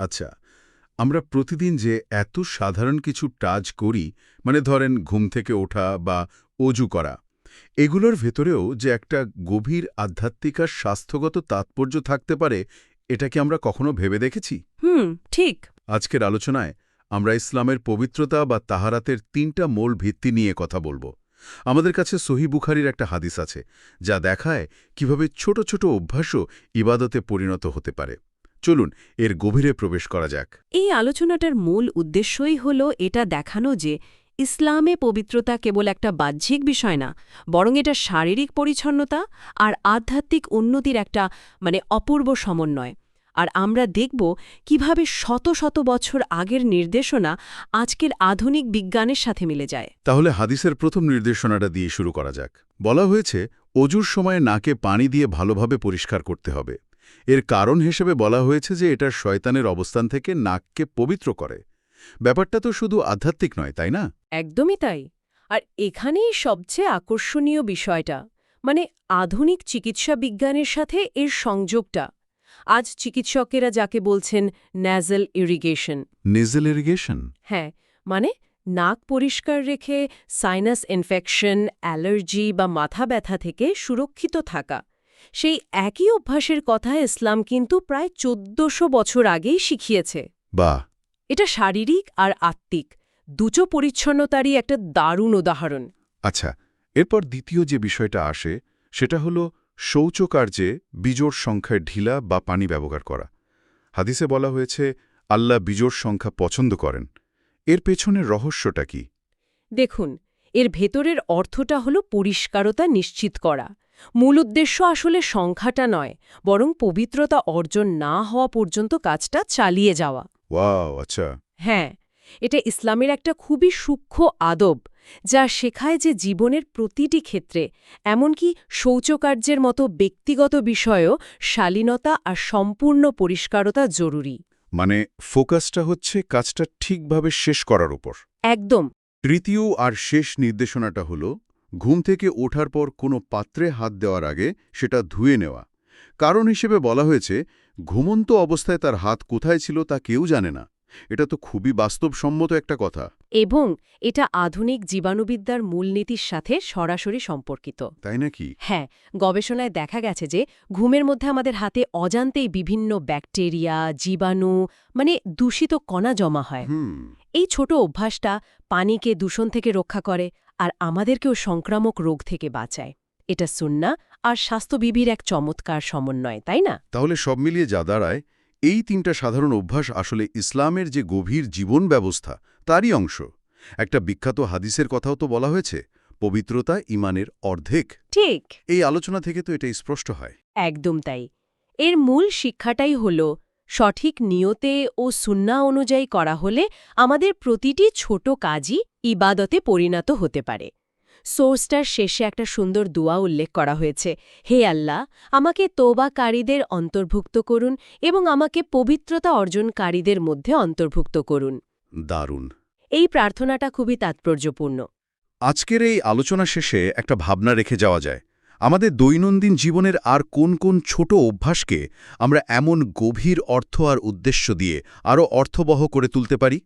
আচ্ছা আমরা প্রতিদিন যে এত সাধারণ কিছু টাজ করি মানে ধরেন ঘুম থেকে ওঠা বা অজু করা এগুলোর ভেতরেও যে একটা গভীর আধ্যাত্মিক আর স্বাস্থ্যগত তাৎপর্য থাকতে পারে এটা কি আমরা কখনো ভেবে দেখেছি? হুম ঠিক। আজকের আলোচনায় আমরা ইসলামের পবিত্রতা বা তাহারাতের তিনটা মূল ভিত্তি নিয়ে কথা বলব। আমাদের কাছে সহি বুখারির একটা হাদিস আছে যা দেখায় কীভাবে ছোট ছোট অভ্যাসও ইবাদতে পরিণত হতে পারে। চলুন এর গভীরে প্রবেশ করা যাক। এই আলোচনাটার মূল উদ্দেশ্যই হল এটা দেখানো যে ইসলামে পবিত্রতা কেবল একটা বাহ্যিক বিষয় না বরং এটা শারীরিক পরিচ্ছন্নতা আর আধ্যাত্মিক উন্নতির একটা মানে অপূর্ব সমন্বয়। আর আমরা দেখব কীভাবে শত শত বছর আগের নির্দেশনা আজকের আধুনিক বিজ্ঞানের সাথে মিলে যায়। তাহলে হাদিসের প্রথম নির্দেশনাটা দিয়ে শুরু করা যাক। বলা হয়েছে অজুর সময়ে নাকে পানি দিয়ে ভালোভাবে পরিষ্কার করতে হবে। এর কারণ হিসেবে বলা হয়েছে যে এটা শয়তানের অবস্থান থেকে নাককে পবিত্র করে। ব্যাপারটা তো শুধু আধ্যাত্মিক নয় তাই না? একদমই তাই। আর এখানেই সবচেয়ে আকর্ষণীয় বিষয়টা মানে আধুনিক চিকিৎসা বিজ্ঞানের সাথে এর সংযোগটা। আজ চিকিৎসকেরা যাকে বলছেন ন্যাজেল ইরিগেশন নেজেল ইরিগেশন হ্যাঁ মানে নাক পরিষ্কার রেখে সাইনাস ইনফেকশন অ্যালার্জি বা মাথা ব্যথা থেকে সুরক্ষিত থাকা। সেই একই অভ্যাসের কথা ইসলাম কিন্তু প্রায় চোদ্দশো বছর আগেই শিখিয়েছে। বা এটা শারীরিক আর আত্মিক দুটো পরিচ্ছন্নতারই একটা দারুণ উদাহরণ। আচ্ছা এরপর দ্বিতীয় যে বিষয়টা আসে সেটা হলো শৌচকার্যে বিজোড় সংখ্যায় ঢিলা বা পানি ব্যবহার করা। হাদিসে বলা হয়েছে আল্লাহ বিজোড় সংখ্যা পছন্দ করেন। এর পেছনের রহস্যটা কি? দেখুন এর ভেতরের অর্থটা হল পরিষ্কারতা নিশ্চিত করা। মূল উদ্দেশ্য আসলে সংখ্যাটা নয় বরং পবিত্রতা অর্জন না হওয়া পর্যন্ত কাজটা চালিয়ে যাওয়া। ওয়াও আচ্ছা। হ্যাঁ এটা ইসলামের একটা খুবই সূক্ষ্ম আদব যা শেখায় যে জীবনের প্রতিটি ক্ষেত্রে এমনকি শৌচকার্যের মতো ব্যক্তিগত বিষয়েও শালীনতা আর সম্পূর্ণ পরিষ্কারতা জরুরি। মানে ফোকাসটা হচ্ছে কাজটা ঠিকভাবে শেষ করার উপর। একদম। তৃতীয় আর শেষ নির্দেশনাটা হল ঘুম থেকে ওঠার পর কোনো পাত্রে হাত দেওয়ার আগে সেটা ধুয়ে নেওয়া। কারণ হিসেবে বলা হয়েছে, ঘুমন্ত অবস্থায় তার হাত কোথায় ছিল তা কেউ জানে না। এটা তো খুবই বাস্তবসম্মত একটা কথা। এবং এটা আধুনিক জীবাণুবিদ্যার মূলনীতির সাথে সরাসরি সম্পর্কিত। তাই নাকি? হ্যাঁ গবেষণায় দেখা গেছে যে ঘুমের মধ্যে আমাদের হাতে অজান্তেই বিভিন্ন ব্যাকটেরিয়া জীবাণু মানে দূষিত কণা জমা হয়। এই ছোট অভ্যাসটা পানিকে দূষণ থেকে রক্ষা করে আর আমাদেরকেও সংক্রামক রোগ থেকে বাঁচায়। এটা সুন্না আর স্বাস্থ্যবিধির এক চমৎকার সমন্বয় তাই না? তাহলে সব মিলিয়ে যা দাঁড়ায় এই তিনটা সাধারণ অভ্যাস আসলে ইসলামের যে গভীর জীবন ব্যবস্থা তারই অংশ। একটা বিখ্যাত হাদিসের কথাও তো বলা হয়েছে পবিত্রতা ইমানের অর্ধেক। ঠিক। এই আলোচনা থেকে তো এটা স্পষ্ট হয়। একদম তাই। এর মূল শিক্ষাটাই হল সঠিক নিয়তে ও সুন্না অনুযায়ী করা হলে আমাদের প্রতিটি ছোট কাজই ইবাদতে পরিণত হতে পারে। সোর্সটার শেষে একটা সুন্দর দোয়া উল্লেখ করা হয়েছে। হে আল্লাহ আমাকে তোবাকারীদের অন্তর্ভুক্ত করুন এবং আমাকে পবিত্রতা অর্জনকারীদের মধ্যে অন্তর্ভুক্ত করুন। দারুণ। এই প্রার্থনাটা খুবই তাৎপর্যপূর্ণ। আজকের এই আলোচনা শেষে একটা ভাবনা রেখে যাওয়া যায়। আমাদের দৈনন্দিন জীবনের আর কোন কোন ছোট অভ্যাসকে আমরা এমন গভীর অর্থ আর উদ্দেশ্য দিয়ে আরও অর্থবহ করে তুলতে পারি?